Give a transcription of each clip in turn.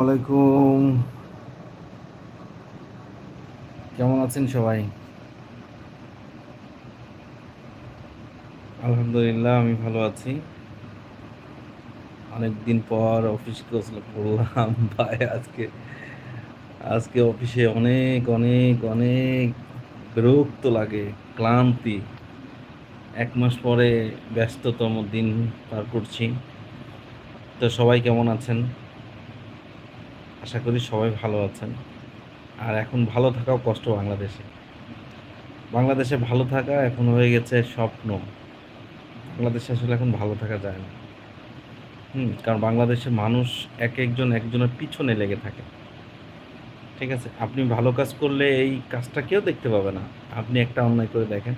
ওয়ালাইকুম কেমন আছেন সবাই? আলহামদুলিল্লাহ আমি ভালো আছি। অনেকদিন পর অফিস গোসল করলাম। ভাই আজকে আজকে অফিসে অনেক অনেক অনেক বিরক্ত লাগে ক্লান্তি। এক মাস পরে ব্যস্ততম দিন পার করছি। তো সবাই কেমন আছেন? আশা করি সবাই ভালো আছেন। আর এখন ভালো থাকাও কষ্ট বাংলাদেশে। বাংলাদেশে ভালো থাকা এখন হয়ে গেছে স্বপ্ন। বাংলাদেশে আসলে এখন ভালো থাকা যায় না। হুম, কারণ বাংলাদেশে মানুষ এক একজন একজনের পিছনে লেগে থাকে। ঠিক আছে, আপনি ভালো কাজ করলে এই কাজটা কেউ দেখতে পাবে না। আপনি একটা অন্যায় করে দেখেন,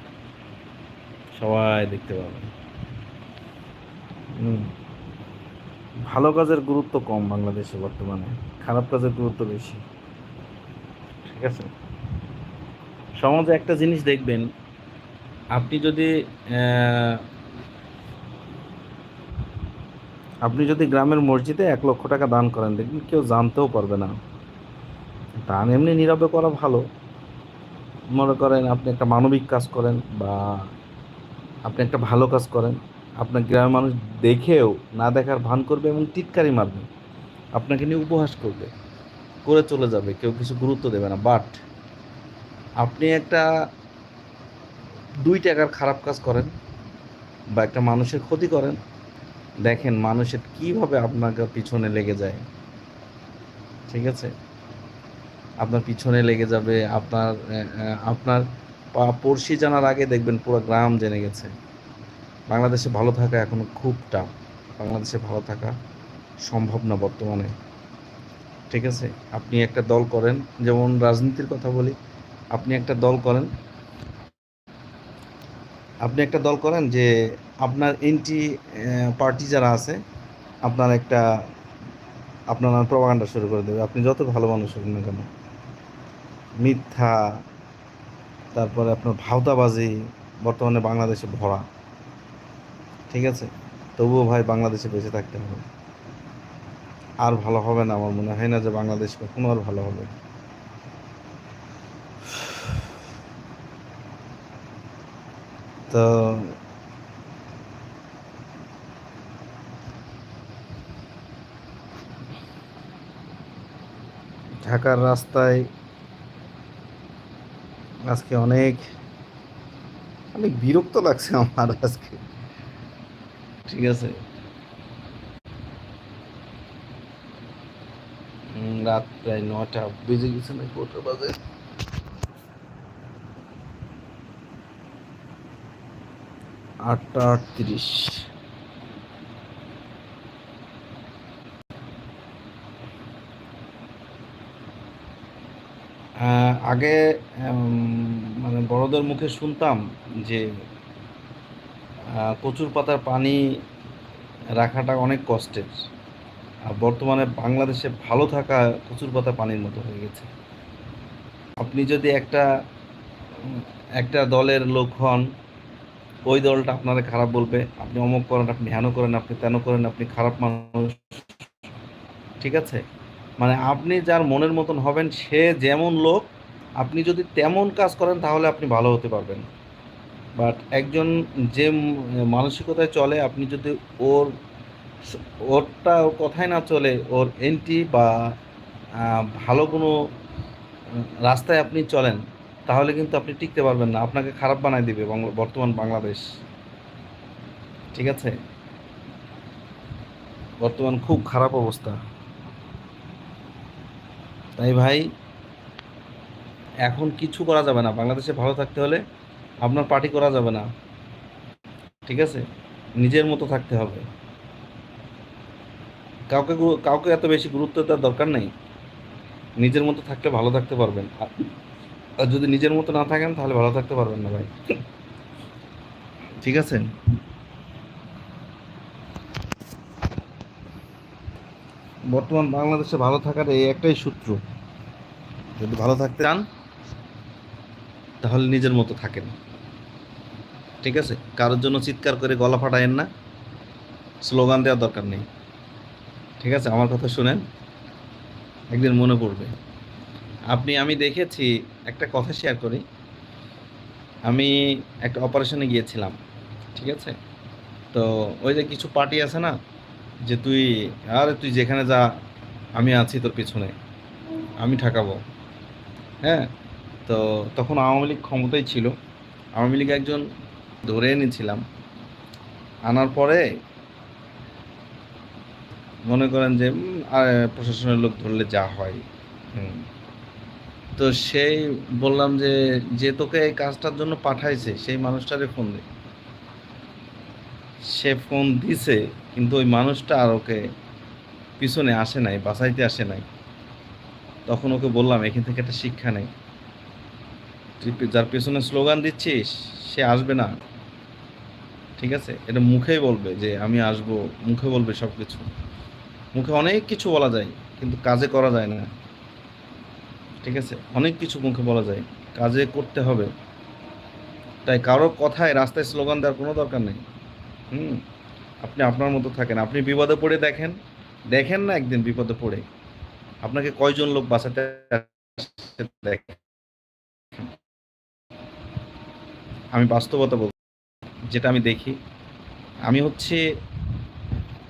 সবাই দেখতে পাবেন ভালো কাজের গুরুত্ব কম বাংলাদেশে বর্তমানে। খারাপ কাজের গুরুত্ব বেশি। ঠিক আছে? সমাজে একটা জিনিস দেখবেন, আপনি যদি আপনি যদি গ্রামের মসজিদে এক লক্ষ টাকা দান করেন, দেখবেন কেউ জানতেও পারবে না। দান এমনি নীরবে করা ভালো। মনে করেন আপনি একটা মানবিক কাজ করেন বা আপনি একটা ভালো কাজ করেন, আপনার গ্রামের মানুষ দেখেও না দেখার ভান করবে এবং টিটকারি মারবে। আপনাকে নিয়ে উপহাস করবে, করে চলে যাবে, কেউ কিছু গুরুত্ব দেবে না। বাট আপনি একটা দুই টাকার খারাপ কাজ করেন বা একটা মানুষের ক্ষতি করেন, দেখেন মানুষের কীভাবে আপনাকে পিছনে লেগে যায়। ঠিক আছে? আপনার পিছনে লেগে যাবে, আপনার আপনার পড়শি জানার আগে দেখবেন পুরো গ্রাম জেনে গেছে। বাংলাদেশে ভালো থাকা এখনও খুব টাফ বাংলাদেশে ভালো থাকা সম্ভব না বর্তমানে। ঠিক আছে? আপনি একটা দল করেন, যেমন রাজনীতির কথা বলি, আপনি একটা দল করেন। আপনি একটা দল করেন যে আপনার এন্টি পার্টি যারা আছে, আপনার একটা, আপনার নামে প্রপাগান্ডা শুরু করে দেবে। আপনি যত ভালো মানুষ হবেন না কেন। মিথ্যা, তারপরে আপনার ভাওতাবাজি, বর্তমানে বাংলাদেশে ভরা। ঠিক আছে? তবুও ভাই বাংলাদেশে বেঁচে থাকতে হবে। আর ভালো হবে না আমার মনে হয়। না যে বাংলাদেশ কখনো আর ভালো হবে তো ঢাকার রাস্তায় আজকে অনেক অনেক বিরক্ত লাগছে আমার আজকে। ঠিক আছে? রাত প্রায় নটা বেজে গেছে না কটা বাজে? আটটা আটত্রিশ। আগে মানে বড়দের মুখে শুনতাম যে কচুর পাতার পানি রাখাটা অনেক কষ্টের। বর্তমানে বাংলাদেশে ভালো থাকা কচুর পাতা পানির মতো হয়ে গেছে। আপনি যদি একটা একটা দলের লোক হন, ওই দলটা আপনারা খারাপ বলবে, আপনি অমুক করেন, আপনি হেন করেন, আপনি তেন করেন, আপনি খারাপ মানুষ, ঠিক আছে? মানে আপনি যার মনের মতন হবেন, সে যেমন লোক, আপনি যদি তেমন কাজ করেন, তাহলে আপনি ভালো হতে পারবেন। বাট একজন যে মানসিকতায় চলে, আপনি যদি ওর ওরটা ওর কথায় না চলে, ওর এন্টি বা ভালো কোনো রাস্তায় আপনি চলেন, তাহলে কিন্তু আপনি টিকতে পারবেন না। আপনাকে খারাপ বানায় দিবে বর্তমান বাংলাদেশ। ঠিক আছে? বর্তমান খুব খারাপ অবস্থা। তাই ভাই, এখন কিছু করা যাবে না। বাংলাদেশে ভালো থাকতে হলে আপনার পার্টি করা যাবে না। ঠিক আছে? নিজের মতো থাকতে হবে। কাউকে কাউকে এত বেশি গুরুত্ব দেওয়ার দরকার নেই। নিজের মতো থাকলে ভালো থাকতে পারবেন। আর যদি নিজের মতো না থাকেন, তাহলে ভালো থাকতে পারবেন না ভাই। ঠিক আছে? বর্তমান বাংলাদেশে ভালো থাকার এই একটাই সূত্র। যদি ভালো থাকতে চান, তাহলে নিজের মতো থাকেন। ঠিক আছে? কারোর জন্য চিৎকার করে গলা ফাটায়েন না। স্লোগান দেওয়ার দরকার নেই। ঠিক আছে, আমার কথা শুনেন। একদিন মনে পড়বে। আপনি, আমি দেখেছি, একটা কথা শেয়ার করি। আমি একটা অপারেশনে গিয়েছিলাম, ঠিক আছে? তো ওই যে কিছু পার্টি আছে না, যে তুই, আরে তুই যেখানে যা, আমি আছি তোর পিছনে, আমি ঠেকাবো। হ্যাঁ? তো তখন আওয়ামী লীগ ক্ষমতায় ছিল। আওয়ামী লীগ একজন ধরে এনেছিলাম। আনার পরে মনে করেন যে প্রশাসনের লোক ধরলে যা হয়। হুম। তো সেই বললাম যে যে তোকে এই কাজটার জন্য পাঠাইছে, সেই মানুষটারে ফোন দে। সে ফোন দিছে, কিন্তু ওই মানুষটা আর ওকে পিছনে আসে নাই, বাঁচাইতে আসে নাই। তখন ওকে বললাম, এখান থেকে একটা শিক্ষা নেই যার পেছনে স্লোগান দিচ্ছিস, সে আসবে না। ঠিক আছে? এটা মুখেই বলবে যে, আমি আসব। মুখে বলবে সব কিছু মুখে অনেক কিছু বলা যায়, কিন্তু কাজে করা যায় না। ঠিক আছে? অনেক কিছু মুখে বলা যায়। কাজে করতে হবে। তাই কারোর কথায়, রাস্তায় স্লোগান দেওয়ার কোনো দরকার নেই। হুম? আপনি আপনার মতো থাকেন। আপনি বিপদে পড়ে দেখেন। দেখেন না একদিন বিপদে পড়ে। আপনাকে কয়জন লোক বাঁচাতে দেখেন। আমি বাস্তবতা বল যেটা আমি দেখি। আমি হচ্ছে,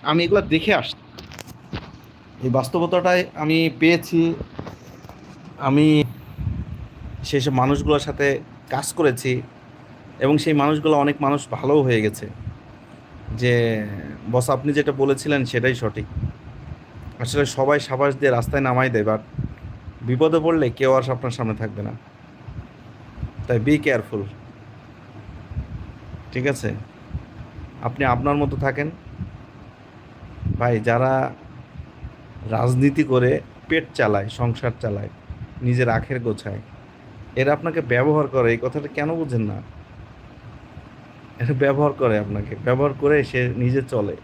আমি এগুলো দেখে আসছি। এই বাস্তবতাটাই আমি পেয়েছি। আমি সেসব মানুষগুলোর সাথে কাজ করেছি এবং সেই মানুষগুলো অনেক মানুষ ভালোও হয়ে গেছে। যে বস আপনি যেটা বলেছিলেন সেটাই সঠিক। আসলে সবাই সাবাস দিয়ে রাস্তায় নামাই দেয় বাট বিপদে পড়লে কেউ আর আপনার সামনে থাকবে না। তাই বি কেয়ারফুল ঠিক আছে? আপনি আপনার মতো থাকেন। ভাই, যারা রাজনীতি করে পেট চালায়, সংসার চালায়, নিজের আখের গোছায়। এরা আপনাকে ব্যবহার করে, এই কথাটা কেন বুঝেন না? এটা ব্যবহার করে আপনাকে, ব্যবহার করে সে নিজে চলে।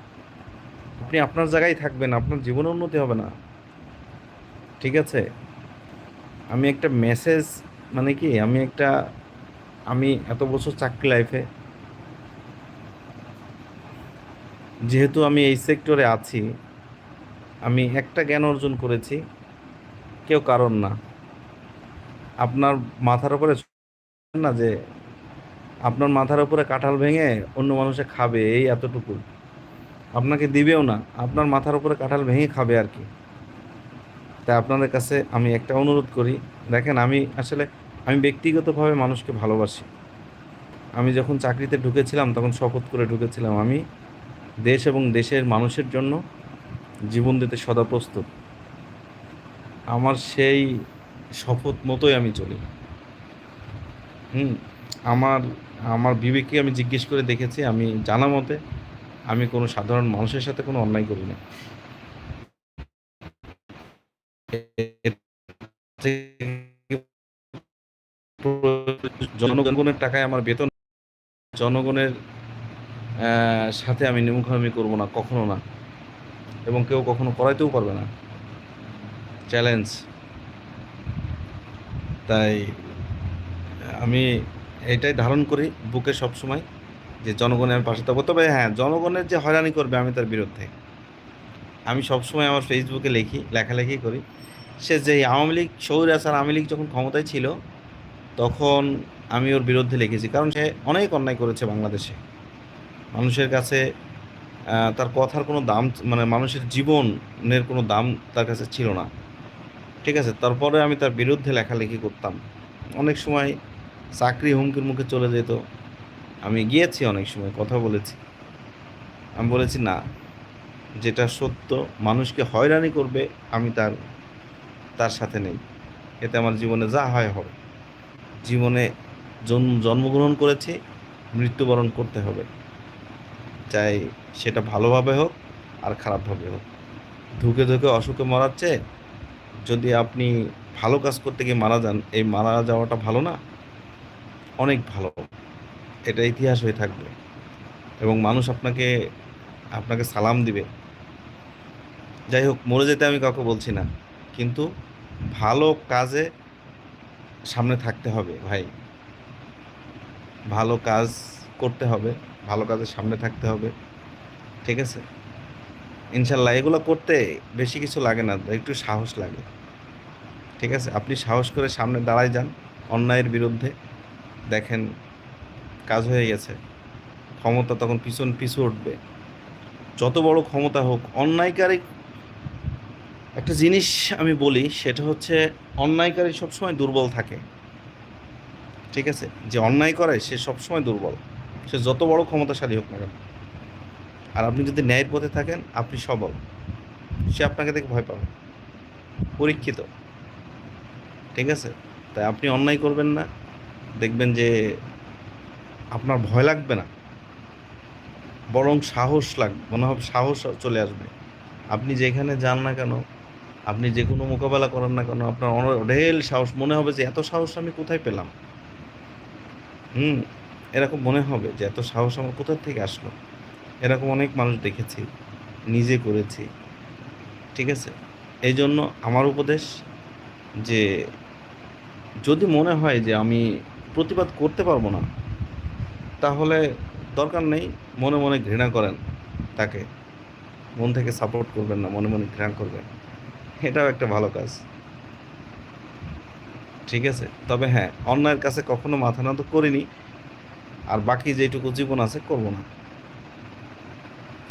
আপনি আপনার জায়গায় থাকবেন, আপনার জীবনে উন্নতি হবে না। ঠিক আছে? আমি একটা মেসেজ মানে কি, আমি একটা, আমি এত বছর চাকরি লাইফে যেহেতু আমি এই সেক্টরে আছি আমি একটা জ্ঞান অর্জন করেছি, কেউ কারণ না। আপনার মাথার উপরে না যে আপনার মাথার উপরে কাঁঠাল ভেঙে অন্য মানুষে খাবে এই এতটুকু? আপনাকে দিবেও না, আপনার মাথার উপরে কাঁঠাল ভেঙে খাবে আর কি। তাই আপনাদের কাছে আমি একটা অনুরোধ করি, দেখেন আমি আসলে, আমি ব্যক্তিগতভাবে মানুষকে ভালোবাসি। আমি যখন চাকরিতে ঢুকেছিলাম, তখন শপথ করে ঢুকেছিলাম আমি দেশ এবং দেশের মানুষের জন্য। জীবন দিতে সদা প্রস্তুত। আমার সেই শপথ মতোই আমি চলি। হুম, আমার আমার বিবেককে আমি জিজ্ঞেস করে দেখেছি, আমি জানা মতে আমি কোনো সাধারণ মানুষের সাথে কোনো অন্যায় করি না জনগণের টাকায় আমার বেতন, জনগণের সাথে আমি নিমুখামি করব না, কখনো না। এবং কেউ কখনো করাইতেও পারবে না। চ্যালেঞ্জ তাই, আমি এটাই ধারণ করি বুকে সব সময় যে জনগণের পাশে থাকব। তবে হ্যাঁ জনগণের যে হয়রানি করবে আমি তার বিরুদ্ধে। আমি সবসময় আমার ফেসবুকে লিখি, লেখালেখি করি। সে যে আওয়ামী লীগ শহীদ আসার আওয়ামী লীগ যখন ক্ষমতায় ছিল, তখন আমি ওর বিরুদ্ধে লিখেছি। কারণ সে অনেক অন্যায় করেছে বাংলাদেশে। মানুষের কাছে তার কথার কোনো দাম মানে মানুষের জীবনের কোনো দাম তার কাছে ছিল না। ঠিক আছে? তারপরে আমি তার বিরুদ্ধে লেখালেখি করতাম। অনেক সময় চাকরি হুমকির মুখে চলে যেত। আমি গিয়েছি অনেক সময়, কথা বলেছি। আমি বলেছি, না, যেটা সত্য, মানুষকে হয়রানি করবে, আমি তার তার সাথে নেই। এতে আমার জীবনে যা হয় হবে। জীবনে জন্ম জন্মগ্রহণ করেছি, মৃত্যুবরণ করতে হবে। চাই সেটা ভালোভাবে হোক আর খারাপভাবে হোক। ধুকে ধুকে অসুখে মরার চেয়ে যদি আপনি ভালো কাজ করতে গিয়ে মারা যান, এই মারা যাওয়াটা ভালো না, অনেক ভালো। এটা ইতিহাস হয়ে থাকবে এবং মানুষ আপনাকে আপনাকে সালাম দিবে। যাই হোক, মরে যেতে আমি কাউকে বলছি না, কিন্তু ভালো কাজে সামনে থাকতে হবে ভাই। ভালো কাজ করতে হবে। ভালো কাজের সামনে থাকতে হবে। ঠিক আছে? ইনশাল্লাহ, এগুলো করতে বেশি কিছু লাগে না, একটু সাহস লাগে। ঠিক আছে? আপনি সাহস করে সামনে দাঁড়ায় যান অন্যায়ের বিরুদ্ধে। দেখেন, কাজ হয়ে গেছে। ক্ষমতা তখন পিছন পিছু উঠবে। যত বড় ক্ষমতা হোক, অন্যায়কারী একটা জিনিস আমি বলি, সেটা হচ্ছে অন্যায়কারী সবসময় দুর্বল থাকে। ঠিক আছে? যে অন্যায় করে, সে সবসময় দুর্বল। সে যত বড় ক্ষমতাশালী হোক না কেন, আর আপনি যদি ন্যায়ের পথে থাকেন, আপনি সবল। সে আপনাকে দেখে ভয় পাবে। পরীক্ষিত। ঠিক আছে? তাই আপনি অন্যায় করবেন না। দেখবেন যে আপনার ভয় লাগবে না। বরং সাহস লাগবে মনে হবে সাহস চলে আসবে। আপনি যেখানে যান না কেন, আপনি যে কোনো মোকাবেলা করেন না কেন, আপনার অঢেল সাহস। মনে হবে যে এত সাহস আমি কোথায় পেলাম? হুম? এরকম মনে হবে যে এত সাহস আমার কোথা থেকে আসলো? এরকম অনেক মানুষ দেখেছি, নিজে করেছি, ঠিক আছে? এই জন্য আমার উপদেশ যে যদি মনে হয় যে আমি প্রতিবাদ করতে পারব না, তাহলে দরকার নেই, মনে মনে ঘৃণা করেন তাকে। মন থেকে সাপোর্ট করবেন না, মনে মনে ঘৃণা করবেন। এটাও একটা ভালো কাজ। ঠিক আছে? তবে হ্যাঁ অন্যায়ের কাছে কখনো মাথা নত করিনি। আর বাকি যেটুকু জীবন আছে করব না।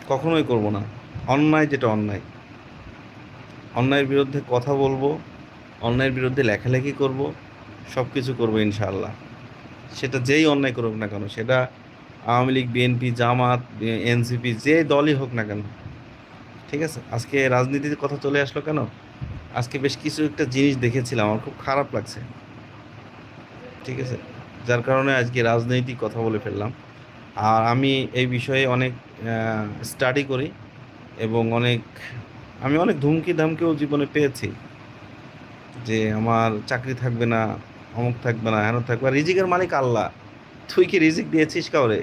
কখনোই করব না। অন্যায় যেটা অন্যায়। অন্যায়ের বিরুদ্ধে কথা বলব, অন্যায়ের বিরুদ্ধে লেখালেখি করব সব কিছু করব ইনশাআল্লাহ। সেটা যেই অন্যায় করুক না কেন, সেটা আওয়ামী লীগ, বিএনপি, জামাত, এনসিপি, যে দলই হোক না কেন। ঠিক আছে? আজকে রাজনীতির কথা চলে আসলো কেন? আজকে বেশ কিছু একটা জিনিস দেখেছিলাম, আমার খুব খারাপ লাগছে। ঠিক আছে? যার কারণে আজকে রাজনৈতিক কথা বলে ফেললাম। আর আমি এই বিষয়ে অনেক স্টাডি করি এবং অনেক, আমি অনেক ধুমকি ধামকিও জীবনে পেয়েছি যে আমার চাকরি থাকবে না, অমুক থাকবে না হেন থাকবে। রিজিকের মালিক আল্লাহ। তুই কি রিজিক দিয়েছিস কাউরে?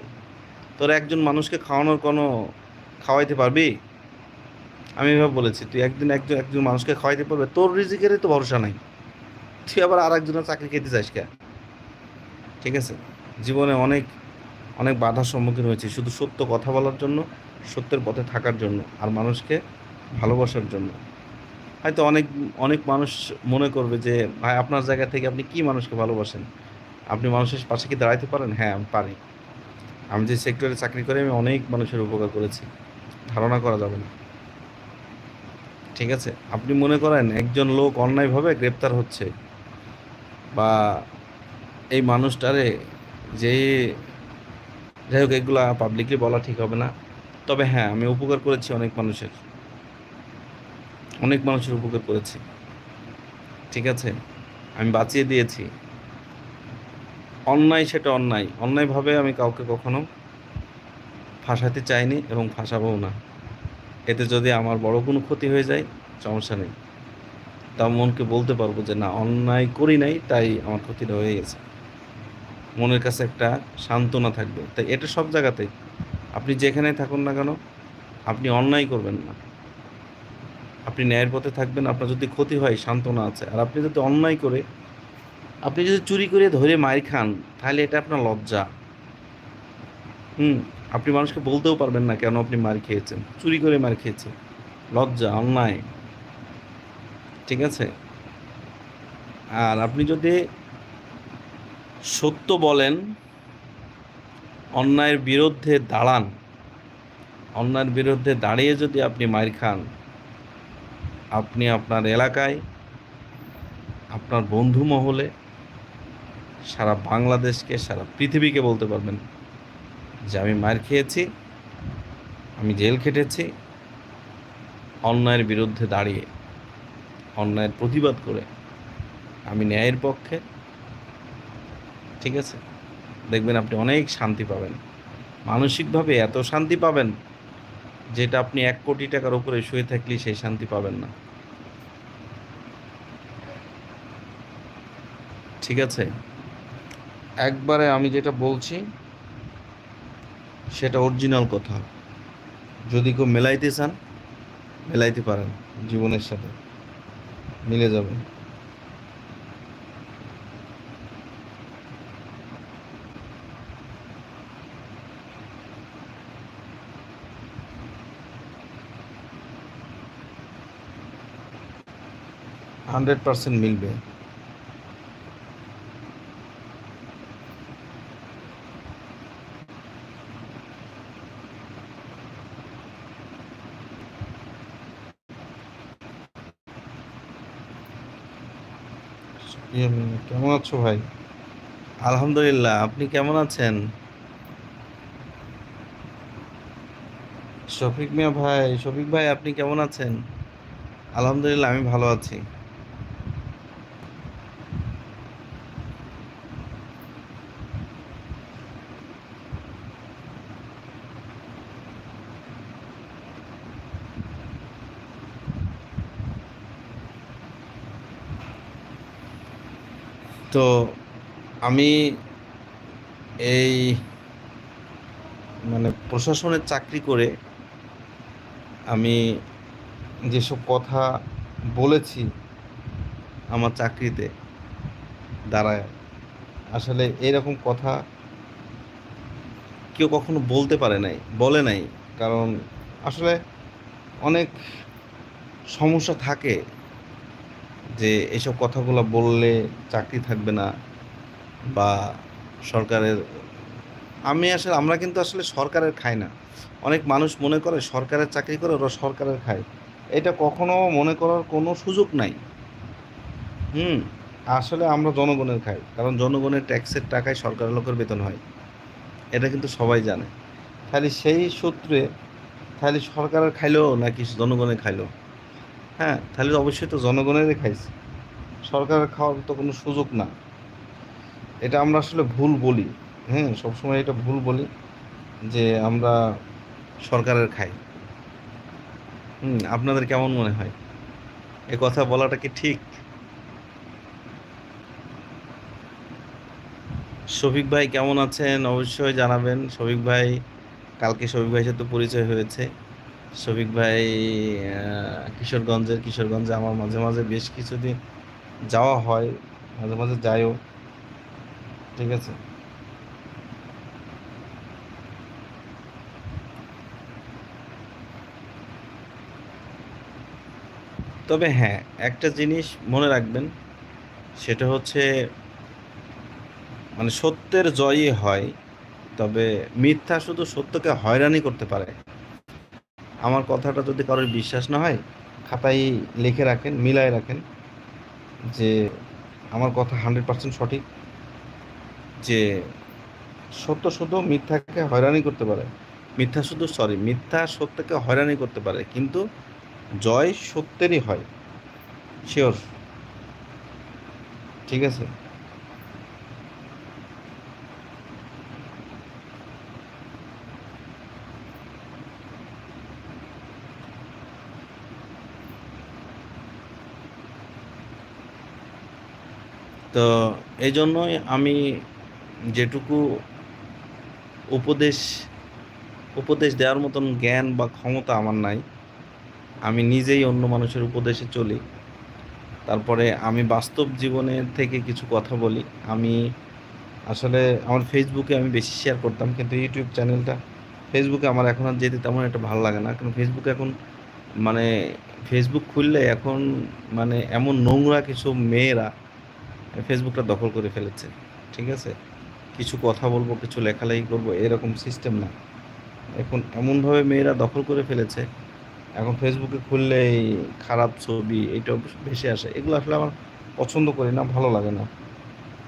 তোর একজন মানুষকে খাওয়ানোর কোনো খাওয়াইতে পারবি? আমি এভাবে বলেছি, তুই একদিন একজন একজন মানুষকে খাওয়াইতে পারবে, তোর রিজিকেরই তো ভরসা নাই। তুই আবার আর একজনের চাকরি খেতে চাস কে? ঠিক আছে? জীবনে অনেক অনেক বাধার সম্মুখীন হয়েছি। শুধু সত্য কথা বলার জন্য, সত্যের পথে থাকার জন্য আর মানুষকে ভালোবাসার জন্য। হয়তো অনেক অনেক মানুষ মনে করবে যে, ভাই, আপনার জায়গা থেকে আপনি কি মানুষকে ভালোবাসেন? আপনি মানুষের পাশে কি দাঁড়াইতে পারেন? হ্যাঁ আমি পারি। আমি যে সেক্টরে চাকরি করে, আমি অনেক মানুষের উপকার করেছি। ধারণা করা যাবে না। ঠিক আছে? আপনি মনে করেন, একজন লোক অন্যায়ভাবে গ্রেপ্তার হচ্ছে বা এই মানুষটারে যে, যাই হোক, এগুলা পাবলিকলি বলা ঠিক হবে না। তবে হ্যাঁ আমি উপকার করেছি অনেক মানুষের। অনেক মানুষের উপকার করেছি। ঠিক আছে? আমি বাঁচিয়ে দিয়েছি। অন্যায় সেটা অন্যায়। অন্যায়ভাবে আমি কাউকে কখনো ফাঁসাতে চাইনি এবং ফাঁসাবও না। এতে যদি আমার বড় কোনো ক্ষতি হয়ে যায়, সমস্যা নেই। তা মনকে বলতে পারব যে, না, অন্যায় করি নাই, তাই আমার ক্ষতিটা হয়ে গেছে। মনের কাছে একটা সান্ত্বনা থাকবে। তাই এটা সব জায়গাতেই। আপনি যেখানে থাকুন না কেন, আপনি অন্যায় করবেন না। আপনি ন্যায়ের পথে থাকবেন, আপনার যদি ক্ষতি হয়, সান্ত্বনা আছে। আর আপনি যদি অন্যায় করে, আপনি যদি চুরি করে ধরে মার খান, তাহলে এটা আপনার লজ্জা। হুম, আপনি মানুষকে বলতেও পারবেন না কেন আপনি মার খেয়েছেন। চুরি করে মার খেয়েছেন। লজ্জা, অন্যায়। ঠিক আছে? আর আপনি যদি সত্য বলেন, অন্যায়ের বিরুদ্ধে দাঁড়ান। অন্যায়ের বিরুদ্ধে দাঁড়িয়ে যদি আপনি মার খান, আপনি আপনার এলাকায়, আপনার বন্ধু মহলে সারা বাংলাদেশকে, সারা পৃথিবীকে বলতে পারবেন যে আমি মার খেয়েছি, আমি জেল খেটেছি, অন্যায়ের বিরুদ্ধে দাঁড়িয়ে, অন্যায়ের প্রতিবাদ করে আমি ন্যায়ের পক্ষে ঠিক আছে? দেখবেন আপনি অনেক শান্তি পাবেন। মানসিকভাবে এত শান্তি পাবেন যেটা আপনি এক কোটি টাকার উপরে শুয়ে থাকলে সেই শান্তি পাবেন না। ঠিক আছে? একবারে আমি যেটা বলছি, সেটা অরিজিনাল কথা। যদি কেউ মেলাইতে চান, মেলাইতে পারেন জীবনের সাথে। মিলে যাবে। হান্ড্রেড পার্সেন্ট মিলবে। কেমন আছো ভাই? আলহামদুলিল্লাহ, আপনি কেমন আছেন? শফিক মিয়া ভাই, শফিক ভাই, আপনি কেমন আছেন? আলহামদুলিল্লাহ, আমি ভালো আছি। তো আমি এই মানে প্রশাসনের চাকরি করে আমি যেসব কথা বলেছি আমার চাকরিতে দাঁড়ায়, আসলে এরকম কথা কেউ কখনো বলতে পারে নাই, বলে নাই। কারণ আসলে অনেক সমস্যা থাকে যে এসব কথাগুলো বললে চাকরি থাকবে না বা সরকারের, আমি আসলে, আমরা কিন্তু আসলে সরকারের খাই না। অনেক মানুষ মনে করে সরকারের চাকরি করে ওরা সরকারের খায়। এটা কখনো মনে করার কোনো সুযোগ নাই। হুম, আসলে আমরা জনগণের খাই, কারণ জনগণের ট্যাক্সের টাকায় সরকারের লোকের বেতন হয়। এটা কিন্তু সবাই জানে। তাহলে সেই সূত্রে, তাহলে সরকারের খাইলো নাকি জনগণের খাইলো? হ্যাঁ তাহলে অবশ্যই তো জনগণেরই খাইছে। সরকারের খাওয়ার তো কোনো সুযোগ না। এটা আমরা আসলে ভুল বলি। হ্যাঁ সবসময় এটা ভুল বলি যে আমরা সরকারের খাই। হুম, আপনাদের কেমন মনে হয়? এ কথা বলাটা কি ঠিক? শফিক ভাই কেমন আছেন? অবশ্যই জানাবেন। শফিক ভাই, কালকে শফিক ভাইয়ের সাথে পরিচয় হয়েছে। শফিক ভাই কিশোরগঞ্জের, কিশোরগঞ্জে আমার মাঝে মাঝে বেশ কিছুদিন যাওয়া হয়, মাঝে মাঝে যাইও। ঠিক আছে? তবে হ্যাঁ একটা জিনিস মনে রাখবেন, সেটা হচ্ছে মানে সত্যের জয়ই হয়, তবে মিথ্যা শুধু সত্যকে হয়রানি করতে পারে। আমার কথাটা যদি কারোর বিশ্বাস না হয়, খাতায় লিখে রাখেন, মিলায় রাখেন যে আমার কথা হান্ড্রেড পার্সেন্ট সঠিক, যে সত্য শুধু মিথ্যাকে হয়রানি করতে পারে। মিথ্যা শুধু সরি মিথ্যা সত্যকে হয়রানি করতে পারে, কিন্তু জয় সত্যেরই হয় শিওর ঠিক আছে? তো এই জন্যই আমি যেটুকু উপদেশ উপদেশ দেওয়ার মতন জ্ঞান বা ক্ষমতা আমার নাই, আমি নিজেই অন্য মানুষের উপদেশে চলি। তারপরে আমি বাস্তব জীবনের থেকে কিছু কথা বলি। আমি আসলে আমার ফেসবুকে আমি বেশি শেয়ার করতাম, কিন্তু ইউটিউব চ্যানেলটা ফেসবুকে আমার এখন আর যেতে তেমন একটা ভালো লাগে না। কারণ ফেসবুকে এখন মানে ফেসবুক খুললে এখন মানে এমন নোংরা কিছু মেয়েরা ফেসবুকটা দখল করে ফেলেছে, ঠিক আছে? কিছু কথা বলব, কিছু লেখালেখি করব, এরকম সিস্টেম না। এখন এমনভাবে মেয়েরা দখল করে ফেলেছে, এখন ফেসবুকে খুললে এই খারাপ ছবি এইটা ভেসে আসে। এগুলো আসলে আমার পছন্দ করি না, ভালো লাগে না,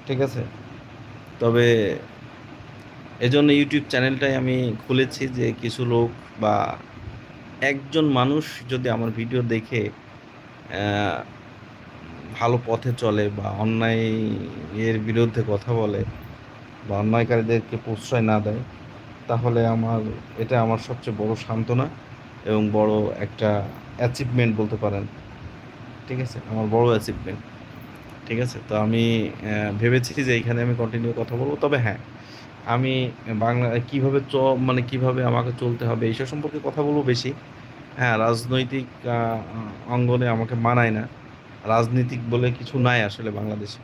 ঠিক আছে? তবে এজন্য ইউটিউব চ্যানেলটাই আমি খুলেছি যে কিছু লোক বা একজন মানুষ যদি আমার ভিডিও দেখে ভালো পথে চলে বা অন্যায় এর বিরুদ্ধে কথা বলে বা অন্যায়কারীদেরকে প্রশ্রয় না দেয়, তাহলে আমার, এটা আমার সবচেয়ে বড় সান্ত্বনা এবং বড় একটা অ্যাচিভমেন্ট বলতে পারেন। ঠিক আছে? আমার বড় অ্যাচিভমেন্ট ঠিক আছে? তো আমি ভেবেছি যে এইখানে আমি কন্টিনিউ কথা বলব। তবে হ্যাঁ আমি বাংলা, কীভাবে চ মানে কীভাবে আমাকে চলতে হবে এইসব সম্পর্কে কথা বলব বেশি। হ্যাঁ রাজনৈতিক অঙ্গনে আমাকে মানায় না। রাজনীতিক বলে কিছু নাই আসলে বাংলাদেশে।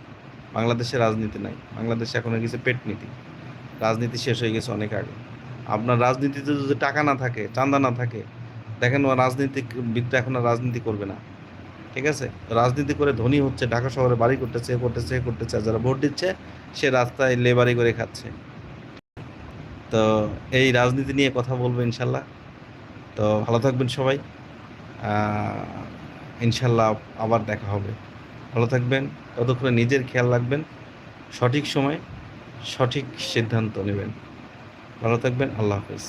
বাংলাদেশে রাজনীতি নাই। বাংলাদেশে এখন গেছে পেট নীতি রাজনীতি শেষ হয়ে গেছে অনেক আগে। আপনার রাজনীতিতে যদি টাকা না থাকে চান্দা না থাকে, দেখেন ও রাজনীতিক বিদ্যা এখন আর রাজনীতি করবে না। ঠিক আছে? রাজনীতি করে ধনী হচ্ছে, ঢাকা শহরে বাড়ি করতেছে, এ করতেছে এ করতেছে যারা ভোট দিচ্ছে, সে রাস্তায় লেবারি করে খাচ্ছে। তো এই রাজনীতি নিয়ে কথা বলব ইনশাল্লাহ। তো ভালো থাকবেন সবাই। ইনশাল্লাহ আবার দেখা হবে। ভালো থাকবেন, ততক্ষণে নিজের খেয়াল রাখবেন, সঠিক সময় সঠিক সিদ্ধান্ত নেবেন। ভালো থাকবেন, আল্লাহ হাফেজ।